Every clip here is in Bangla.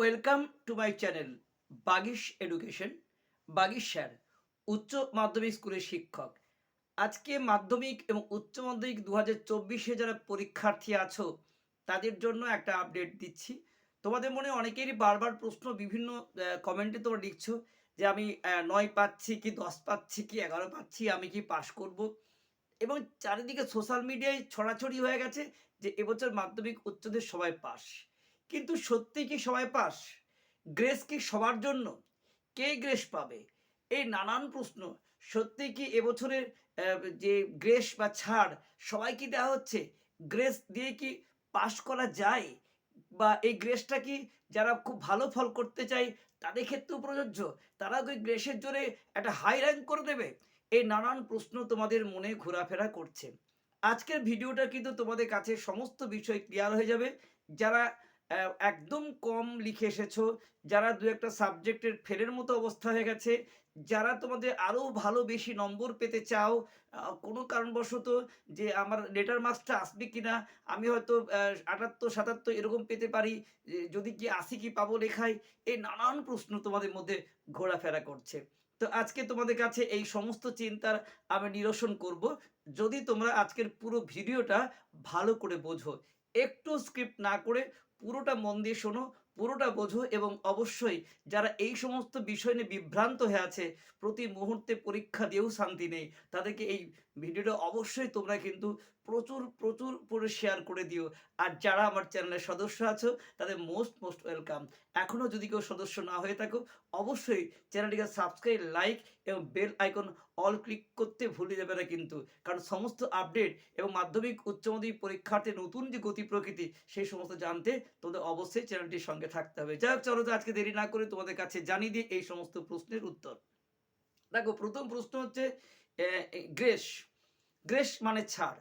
Welcome to my channel Bagish education. Bagish sir, উচ্চ মাধ্যমিক স্কুলের শিক্ষক। আজকে মাধ্যমিক এবং উচ্চ মাধ্যমিক দু হাজার চব্বিশে যারা পরীক্ষার্থী আছো, তাদের জন্য একটা আপডেট দিচ্ছি। তোমাদের মনে অনেকেরই বারবার প্রশ্ন বিভিন্ন কমেন্টে তোমরা লিখছো যে আমি নয় পাচ্ছি কি, দশ পাচ্ছি কি, এগারো পাচ্ছি, আমি কি পাশ করব? এবং চারিদিকে সোশ্যাল মিডিয়ায় ছড়াছড়ি হয়ে গেছে যে এবছর মাধ্যমিক উচ্চদের সবাই পাস কিন্তু সত্যি কি সবাই পাস? গ্রেস কি সবার জন্য? কে গ্রেস পাবে? এই নানান প্রশ্ন। সত্যি কি এবছরের যে গ্রেস বা ছাড়, সবাই কি দেওয়া হচ্ছে? গ্রেস দিয়ে কি পাশ করা যায়? বা এই গ্রেসটা কি যারা খুব ভালো ফল করতে চায়, তাদের ক্ষেত্রেও প্রযোজ্য? তারা ওই গ্রেসের জোরে একটা হাই র্যাঙ্ক করে দেবে? এই নানান প্রশ্ন তোমাদের মনে ঘোরাফেরা করছে। আজকের ভিডিওটা কিন্তু তোমাদের কাছে সমস্ত বিষয় ক্লিয়ার হয়ে যাবে। যারা একদম কম লিখে এসেছ। যারা দু একটা সাবজেক্টের ফেলের মতো অবস্থা হয়ে গেছে, যারা তোমাদের আরও ভালো বেশি নম্বর পেতে চাও কোনো কারণবশত যে আমার লেটার মার্কসটা আসবে কিনা, আমি হয়তো আটাত্তর, সাতাত্তর এরকম পেতে পারি যদি কি আসি কি পাবো লেখায় এই নানান প্রশ্ন তোমাদের মধ্যে ঘোরাফেরা করছে। তো আজকে তোমাদের কাছে এই সমস্ত চিন্তার আমি নিরসন করব। যদি তোমরা আজকের পুরো ভিডিওটা ভালো করে বোঝো, একটু স্ক্রিপ্ট না করে পুরোটা মন দিয়ে শোনো, পুরোটা বোঝো এবং অবশ্যই যারা এই সমস্ত বিষয় নিয়ে বিভ্রান্ত হয়ে আছে, প্রতি মুহূর্তে পরীক্ষা দিয়েও শান্তি নেই। তাদেরকে এই ভিডিওটা অবশ্যই তোমরা কিন্তু প্রচুর প্রচুর করে শেয়ার করে দিও। আর যারা আমার চ্যানেলের সদস্য আছো, তাদের মোস্ট মোস্ট ওয়েলকাম এখনও যদি কেউ সদস্য না হয়ে থাকো, অবশ্যই চ্যানেলটিকে সাবস্ক্রাইব লাইক এবং বেল আইকন অল ক্লিক করতে ভুলে যাবে না কিন্তু। কারণ সমস্ত আপডেট এবং মাধ্যমিক, উচ্চ মাধ্যমিক পরীক্ষার্থী নতুন যে গতি প্রকৃতি, সেই সমস্ত জানতে তোমাদের অবশ্যই চ্যানেলটির সঙ্গে থাকতে হবে। যাই হোক, চলো তো আজকে দেরি না করে তোমাদের কাছে জানিয়ে দিই এই সমস্ত প্রশ্নের উত্তর। দেখো, প্রথম প্রশ্ন হচ্ছে গ্রেস। গ্রেস মানে ছাড়।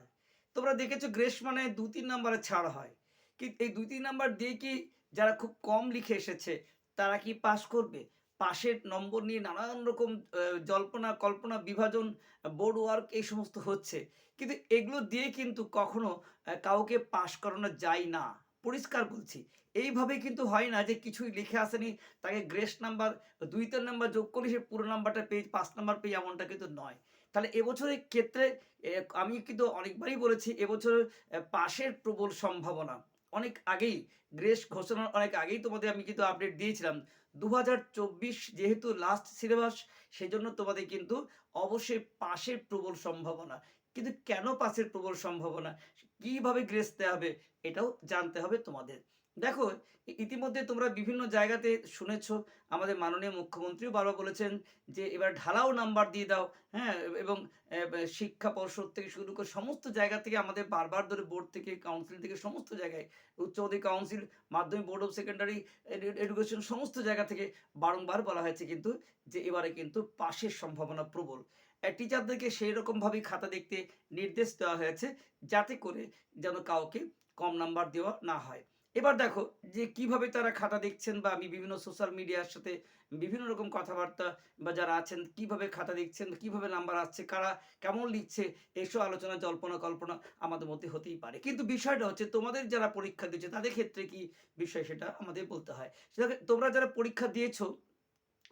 তোমরা দেখেছ গ্রেস মানে দু তিন নাম্বারে ছাড় হয়। কিন্তু এই দুই তিন নাম্বার দিয়ে কি যারা খুব কম লিখে এসেছে, তারা কি পাশ করবে? পাশের নম্বর নিয়ে নানান রকম জল্পনা, কল্পনা, বিভাজন, বোর্ড ওয়ার্ক এই সমস্ত হচ্ছে। কিন্তু এগুলো দিয়ে কিন্তু কখনো কাউকে পাশ করানো যায় না। পরিষ্কার বলছি এইভাবে কিন্তু হয় না যে কিছুই লিখে আসেনি, তাকে গ্রেস নাম্বার দুই তিন নাম্বার যোগ করলে সে পুরো নাম্বারটা পেয়ে, পাঁচ নাম্বার পেয়ে এমনটা কিন্তু নয়। তাহলে এবছরের ক্ষেত্রে আমি কিন্তু অনেকবারই বলেছি, এবছর পাশের প্রবল সম্ভাবনা। অনেক আগেই, গ্রেস ঘোষণার অনেক আগেই তোমাদের আমি কিন্তু আপডেট দিয়েছিলাম। দু হাজার চব্বিশ যেহেতু লাস্ট সিলেবাস সেই জন্য তোমাদের কিন্তু অবশ্যই পাশের প্রবল সম্ভাবনা। কিন্তু কেন পাশের প্রবল সম্ভাবনা? কীভাবে গ্রেস দেওয়া হবে এটাও জানতে হবে তোমাদের। দেখো ইতিমধ্যে তোমরা বিভিন্ন জায়গাতে শুনেছো, আমাদের মাননীয় মুখ্যমন্ত্রীও বারবার বলেছেন যে এবার ঢালাও নাম্বার দিয়ে দাও হ্যাঁ এবং শিক্ষা পর্ষদ থেকে শুরু করে সমস্ত জায়গা থেকে আমাদের বারবার ধরে বোর্ড থেকে, কাউন্সিল থেকে সমস্ত জায়গায়, উচ্চ মাধ্যমিক কাউন্সিল, মাধ্যমিক বোর্ড অফ সেকেন্ডারি এডুকেশন, সমস্ত জায়গা থেকে বারংবার বলা হয়েছে কিন্তু যে এবারে কিন্তু পাশের সম্ভাবনা প্রবল। টিচারদেরকে সেই রকমভাবেই খাতা দেখতে নির্দেশ দেওয়া হয়েছে যাতে করে যেন কাউকে কম নাম্বার দেওয়া না হয়। এবার দেখো যে কীভাবে তারা খাতা দেখছেন বা আমি বিভিন্ন সোশ্যাল মিডিয়ার সাথে বিভিন্ন রকম কথাবার্তা বা যারা আছেন কীভাবে খাতা দেখছেন কীভাবে নাম্বার আসছে, কারা কেমন লিখছে এসব আলোচনা, জল্পনা, কল্পনা আমাদের মধ্যে হতেই পারে। কিন্তু বিষয়টা হচ্ছে তোমাদের যারা পরীক্ষা দিচ্ছে তাদের ক্ষেত্রে কি বিষয় সেটা আমাদের বলতে হয়। তোমরা যারা পরীক্ষা দিয়েছ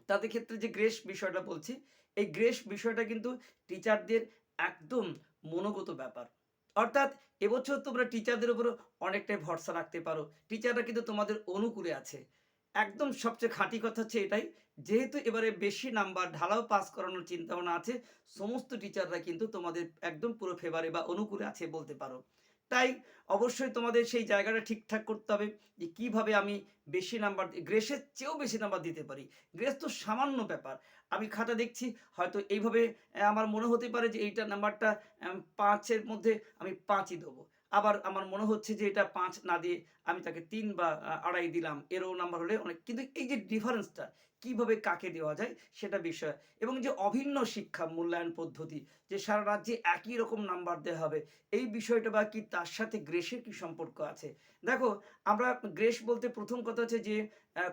তাদের ক্ষেত্রে যে গ্রেস বিষয়টা বলছি, এই গ্রেস বিষয়টা কিন্তু টিচারদের একদম মনোগত ব্যাপার। অর্থাৎ এবছর তোমরা টিচারদের উপর অনেকটাই ভরসা রাখতে পারো। টিচাররা কিন্তু তোমাদের অনুকূলে আছে। একদম সবচেয়ে খাঁটি কথা হচ্ছে এটাই, যেহেতু এবারে বেশি নাম্বার ঢালাও পাস করানোর চিন্তা ভাবনা আছে, সমস্ত টিচাররা কিন্তু তোমাদের একদম পুরো ফেভারে বা অনুকূলে আছে বলতে পারো। তাই অবশ্যই তোমাদের সেই জায়গাটা ঠিকঠাক করতে হবে যে কীভাবে আমি বেশি নাম্বার গ্রেসের চেয়েও বেশি নাম্বার দিতে পারি। গ্রেস তো সামান্য ব্যাপার। আমি খাতা দেখছি, হয়তো এইভাবে আমার মনে হতে পারে যে এইটা নাম্বারটা পাঁচের মধ্যে আমি পাঁচই দেবো। আবার আমার মনে হচ্ছে যে এটা পাঁচ না দিয়ে আমি তাকে তিন বা আড়াই দিলাম। এরও নাম্বার হলে অনেক, কিন্তু এই যে ডিফারেন্সটা কীভাবে কাকে দেওয়া যায় সেটা বিষয়। এবং যে অভিন্ন শিক্ষা, মূল্যায়ন পদ্ধতি, যে সারা রাজ্যে একই রকম নাম্বার দেওয়া হবে, এই বিষয়টা বা কি তার সাথে গ্রেসের কি সম্পর্ক আছে? দেখো, আমরা গ্রেস বলতে প্রথম কথা হচ্ছে যে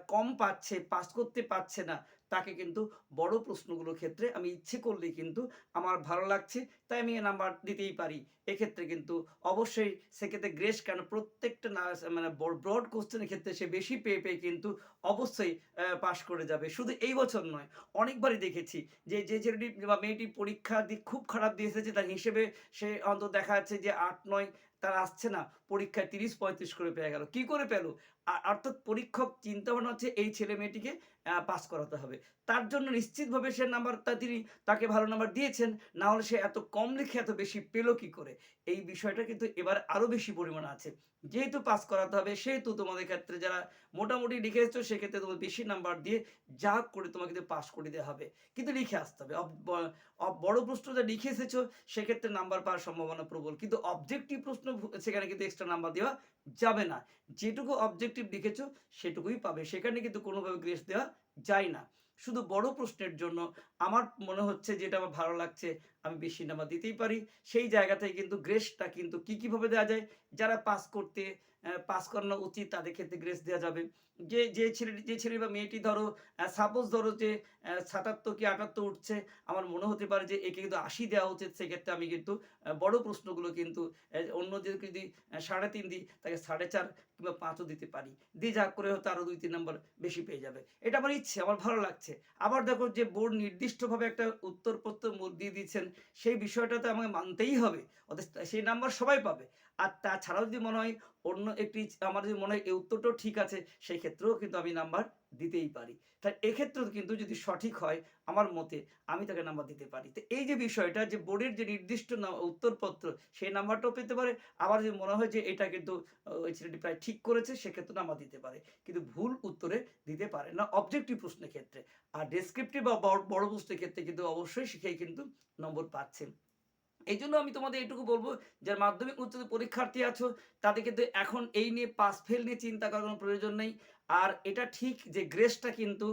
কম পাচ্ছে, পাস করতে পারছে না। তাকে কিন্তু বড় প্রশ্নগুলোর ক্ষেত্রে আমি ইচ্ছে করলেই কিন্তু আমার ভালো লাগছে, তাই আমি এ নাম্বার দিতেই পারি। এক্ষেত্রে কিন্তু অবশ্যই সেক্ষেত্রে গ্রেস কেন প্রত্যেকটা না মানে ব্রড কোশ্চেনের ক্ষেত্রে সে বেশি পেয়ে পেয়ে কিন্তু অবশ্যই পাশ করে যাবে। শুধু এই বছর নয়, অনেকবারই দেখেছি যে যে ছেলেটি বা মেয়েটি পরীক্ষা দিক খুব খারাপ দিয়ে এসেছে, তার হিসেবে সে অন্তত দেখা যাচ্ছে যে আট, নয় তার আসছে না, পরীক্ষায় তিরিশ, পঁয়ত্রিশ করে পেয়ে গেল। কি করে পেল? অর্থাৎ পরীক্ষক চিন্তা ভাবনা হচ্ছে এই ছেলে মেয়েটিকে পাস করাতে হবে। তার জন্য নিশ্চিতভাবে সে নাম্বার তা তিনি তাকে ভালো নাম্বার দিয়েছেন না হলে সে এত কম লিখে এত বেশি পেল কি করে? এই বিষয়টা কিন্তু এবার আরও বেশি পরিমাণ আছে। যেহেতু পাস করাতে হবে, সেহেতু তোমাদের ক্ষেত্রে যারা মোটামুটি লিখে এসছো, সেক্ষেত্রে তোমার বেশি নাম্বার দিয়ে যা করে তোমাকে পাস করে দেওয়া হবে। কিন্তু লিখে আসতে হবে। বড় প্রশ্ন যা লিখে এসেছ, সেক্ষেত্রে নাম্বার পাওয়ার সম্ভাবনা প্রবল। কিন্তু অবজেক্টিভ প্রশ্ন সেখানে কিন্তু এক্সট্রা নাম্বার দেওয়া যাবে না। যেটুকু অবজেক্টিভ লিখেছো, সেটুকুই পাবে। সেখানে কিন্তু কোনোভাবে গ্রেস দেওয়া যায় না। শুধু বড় প্রশ্নের জন্য আমার মনে হচ্ছে, যেটা আমার ভালো লাগছে আমি বেশি নাম্বার দিতেই পারি। সেই জায়গা থেকে কিন্তু গ্রেসটা কিন্তু কি কীভাবে দেওয়া যায়? যারা পাস করতে পাস করানো উচিত তাদের ক্ষেত্রে গ্রেস দেওয়া যাবে। যে যে ছেলেটি যে ছেলে বা মেয়েটি ধরো সাপোজ ধরো যে সাতাত্তর কি আটাত্তর উঠছে আমার মনে হতে পারে যে একে কিন্তু আশি দেওয়া উচিত সেক্ষেত্রে আমি কিন্তু বড় প্রশ্নগুলো কিন্তু আহ, অন্যদের যদি সাড়ে তিন দিই তাকে সাড়ে চার কিংবা পাঁচও দিতে পারি। দিয়ে যা করে হয়তো আরও দুই তিন নম্বর বেশি পেয়ে যাবে। এটা আমার ইচ্ছে আমার ভালো লাগছে। আবার দেখো যে বোর্ড নির্দিষ্টভাবে একটা উত্তরপত্র দিয়ে দিচ্ছেন সেই বিষয়টা তো আমাকে মানতেই হবে। অর্থাৎ সেই নাম্বার সবাই পাবে। আর তাছাড়াও যদি মনে হয় অন্য একটি, আমার যদি মনে হয় এই উত্তরটাও ঠিক আছে, সেই ক্ষেত্রেও কিন্তু আমি নাম্বার দিতেই পারি। তাই এক্ষেত্রেও কিন্তু যদি সঠিক হয় আমার মতে আমি তাকে নাম্বার দিতে পারি। তো এই যে বিষয়টা যে বোর্ডের যে নির্দিষ্ট উত্তরপত্র সেই নাম্বারটাও পেতে পারে। আবার যদি মনে হয় যে এটা কিন্তু ওই ছেলেটি প্রায় ঠিক করেছে, সেক্ষেত্রে নাম্বার দিতে পারে। কিন্তু ভুল উত্তরে দিতে পারে না। অবজেক্টিভ প্রশ্নের ক্ষেত্রে। আর ডেসক্রিপটিভ বা বড়- প্রশ্নের ক্ষেত্রে কিন্তু অবশ্যই শিখেই কিন্তু নম্বর পাচ্ছেন এই জন্য আমি তোমাদের এটুকু বলব, যারা মাধ্যমিক উচ্চতর পরীক্ষার্থী আছো, তাদের কিন্তু এখন এই নিয়ে পাস ফেল নিয়ে চিন্তা করার কোনো প্রয়োজন নেই। আর এটা ঠিক যে গ্রেসটা কিন্তু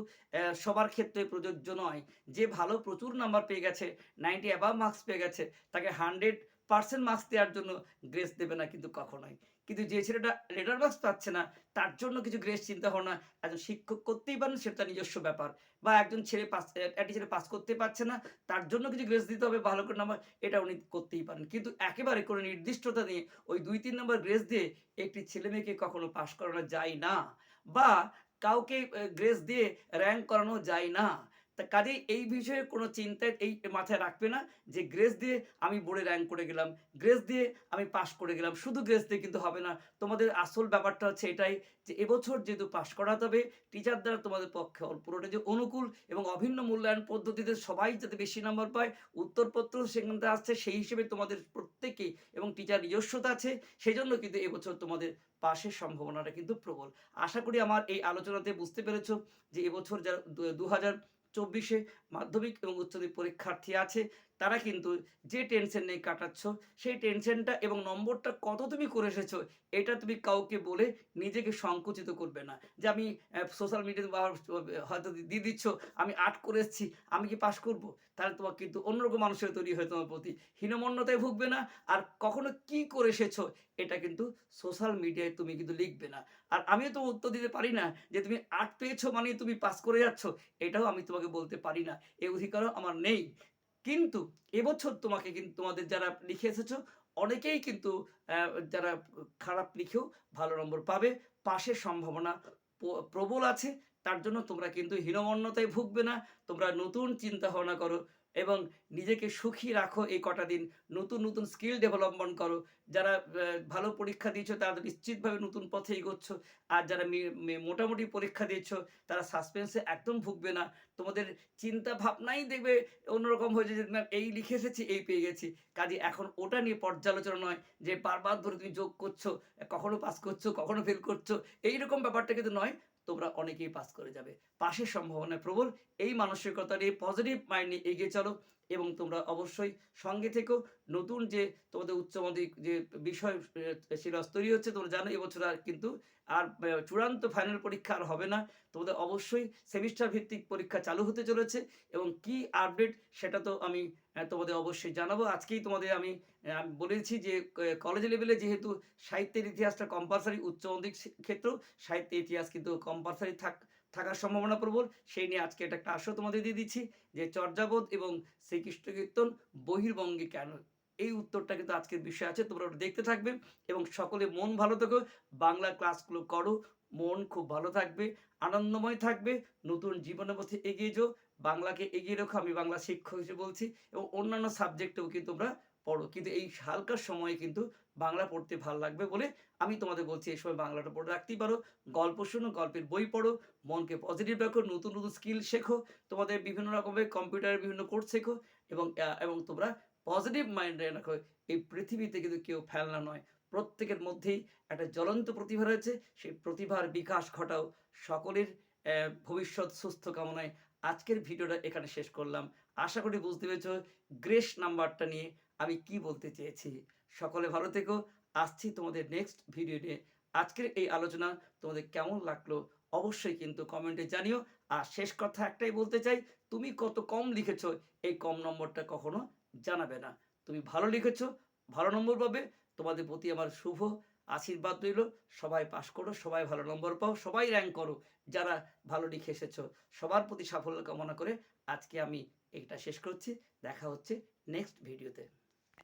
সবার ক্ষেত্রে প্রযোজ্য নয়। যে ভালো প্রচুর নাম্বার পেয়ে গেছে নাইনটি অ্যাবাভ মার্কস পেয়ে গেছে, তাকে হান্ড্রেড পার্সেন্ট মার্কস দেওয়ার জন্য গ্রেস দেবে না কিন্তু কখনোই। কিন্তু যে ছেলেটা লেটার মার্কস পাচ্ছে না, তার জন্য কিছু গ্রেস চিন্তা ভাবনা, একজন শিক্ষক করতেই পারেন, সেটা তার নিজস্ব ব্যাপার। বা একজন ছেলে পাস একটি ছেলে পাস করতে পারছে না, তার জন্য কিছু গ্রেস দিতে হবে, ভালো করে নাম্বার এটা উনি করতেই পারেন। কিন্তু একেবারে কোনো নির্দিষ্টতা নিয়ে ওই দুই, তিন নম্বর গ্রেস দিয়ে একটি ছেলে মেয়েকে কখনো পাশ করানো যায় না। বা কাউকে গ্রেস দিয়ে র্যাঙ্ক করানো যায় না। তা কাজেই এই বিষয়ে কোনো চিন্তায় এই মাথায় রাখবে না যে গ্রেস দিয়ে আমি বোর্ডে র্যাঙ্ক করে গেলাম, গ্রেস দিয়ে আমি পাশ করে গেলাম, শুধু গ্রেস দিয়ে কিন্তু হবে না। তোমাদের আসল ব্যাপারটা হচ্ছে এটাই যে এবছর যেহেতু পাশ করাতে হবে টিচার দ্বারা তোমাদের পক্ষে পুরোটা যে অনুকূল এবং অভিন্ন মূল্যায়ন পদ্ধতিতে সবাই যাতে বেশি নম্বর পায়, উত্তরপত্র সেখান থেকে আসছে, সেই হিসেবে তোমাদের প্রত্যেকেই এবং টিচার নিজস্বতা আছে সেই জন্য কিন্তু এবছর তোমাদের পাশের সম্ভাবনাটা কিন্তু প্রবল। আশা করি আমার এই আলোচনাতে বুঝতে পেরেছ যে এবছর যারা দু হাজার চব্বিশে মাধ্যমিক এবং উচ্চমিক পরীক্ষার্থী আছে। তারা কিন্তু যে টেনশন নেই কাটাচ্ছ, সেই টেনশনটা এবং নম্বরটা কত তুমি করে এসেছ, এটা তুমি কাউকে বলে নিজেকে সংকুচিত করবে না। যে আমি সোশ্যাল মিডিয়াতে হয়তো দিয়ে দিচ্ছ, আমি আর্ট করে এসেছি, আমি কি পাশ করব? তাহলে তোমার কিন্তু অন্যরকম মানুষের তৈরি হয় তোমার প্রতি। হীনমন্যতায় ভুগবে না, আর কখনো কি করে এসেছ, এটা কিন্তু সোশ্যাল মিডিয়ায় তুমি কিন্তু লিখবে না। আর আমিও তো উত্তর দিতে পারি না যে তুমি আর্ট পেয়েছ মানে তুমি পাস করে যাচ্ছ, এটাও আমি তোমাকে বলতে পারি না। এই অধিকারও আমার নেই। কিন্তু এবছর তোমাকে কিন্তু তোমাদের যারা লিখে এসেছ, অনেকেই কিন্তু যারা খারাপ লিখেও ভালো নম্বর পাবে। পাশের সম্ভাবনা প্রবল আছে। তার জন্য তোমরা কিন্তু হীনমন্যতায় ভুগবে না। তোমরা নতুন চিন্তা ভাবনা করো। এবং নিজেকে সুখী রাখো এই কটা দিন। নতুন নতুন স্কিল ডেভেলপমেন্ট করো। যারা ভালো পরীক্ষা দিয়েছ তারা নিশ্চিতভাবে নতুন পথে এগোচ্ছ। আর যারা মোটামুটি পরীক্ষা দিয়েছ তারা সাসপেন্সে একদম ভুগবে না। তোমাদের চিন্তা ভাবনাই দেখবে অন্যরকম হয়েছে যে "ম্যাম, এই লিখে এসেছি এই পেয়ে গেছি। কাজে এখন ওটা নিয়ে পর্যালোচনা নয় যে বারবার ধরে তুমি যোগ করছ কখনো পাস করছ কখনো ফেল করছ। এইরকম ব্যাপারটা কিন্তু নয়। তোমরা অনেকেই পাস করে যাবে। পাশের সম্ভাবনা প্রবল এই মানসিকতা নিয়ে পজিটিভ মাইন্ড নিয়ে এগিয়ে চলো। এবং তোমরা অবশ্যই সঙ্গে থেকেও নতুন যে তোমাদের উচ্চ মাধ্যমিক যে বিষয় সিলেবাস তৈরি হচ্ছে, তোমরা জানো এবছর আর কিন্তু আর চূড়ান্ত ফাইনাল পরীক্ষা আর হবে না। তোমাদের অবশ্যই সেমিস্টার ভিত্তিক পরীক্ষা চালু হতে চলেছে এবং কি আপডেট সেটা তো আমি তোমাদের অবশ্যই জানাব। আজকেই তোমাদের আমি বলেছি যে কলেজ লেভেলে যেহেতু সাহিত্যের ইতিহাসটা কম্পালসারি উচ্চ মাধ্যমিক ক্ষেত্রেও সাহিত্যের ইতিহাস কিন্তু কম্পালসারি থাক থাকার সম্ভাবনা প্রবল। সেই নিয়ে আজকে এটা একটা ক্লাসও তোমাদের দিয়ে দিচ্ছি যে চর্যাবোধ এবং শ্রীকৃষ্ণ কীর্তন বহির্বঙ্গে কেন? এই উত্তরটা কিন্তু আজকের বিষয় আছে, তোমরা ওটা দেখতে থাকবে এবং সকলে মন ভালো থেকো, বাংলা ক্লাসগুলো করো, মন খুব ভালো থাকবে, আনন্দময় থাকবে, নতুন জীবনের পথে এগিয়ে যাও। বাংলাকে এগিয়ে রেখো, আমি বাংলা শিক্ষক হিসেবে বলছি, এবং অন্যান্য সাবজেক্টেও কিন্তু তোমরা পড়ো। কিন্তু এই হালকা সময়ে কিন্তু বাংলা পড়তে ভালো লাগবে বলে আমি তোমাদের বলছি, এই সময় বাংলাটা পড়ে রাখতেই পারো। গল্প শোনো, গল্পের বই পড়ো, মনকে পজিটিভ রাখো, নতুন নতুন স্কিল শেখো, তোমাদের বিভিন্ন রকমের কম্পিউটারের বিভিন্ন কোর্স শেখো, এবং এবং তোমরা পজিটিভ মাইন্ডে রাখো। এই পৃথিবীতে কিন্তু কেউ ফেলনা নয়। প্রত্যেকের মধ্যেই একটা জ্বলন্ত প্রতিভা রয়েছে, সেই প্রতিভার বিকাশ ঘটাও সকলের ভবিষ্যৎ সুস্থ কামনায় আজকের ভিডিওটা এখানে শেষ করলাম। আশা করি বুঝতে পেরেছ গ্রেস নাম্বারটা নিয়ে আমি কি বলতে চেয়েছি। সকলে ভালো থেকো। আসছি তোমাদের নেক্সট ভিডিও নিয়ে। আজকের এই আলোচনা তোমাদের কেমন লাগল অবশ্যই কিন্তু কমেন্টে জানিও। আর শেষ কথা একটাই বলতে চাই, তুমি কত কম লিখেছ এই কম নম্বরটা কখনো জানাবে না। তুমি ভালো লিখেছ, ভালো নম্বর পাবে। তোমাদের প্রতি আমার শুভ আশীর্বাদ রইল সবাই পাস করো, সবাই ভালো নম্বর পাও, সবাই র্যাঙ্ক করো, যারা ভালো লিখে এসেছ, সবার প্রতি সাফল্য কামনা করে আজকে আমি এটা শেষ করছি, দেখা হচ্ছে নেক্সট ভিডিওতে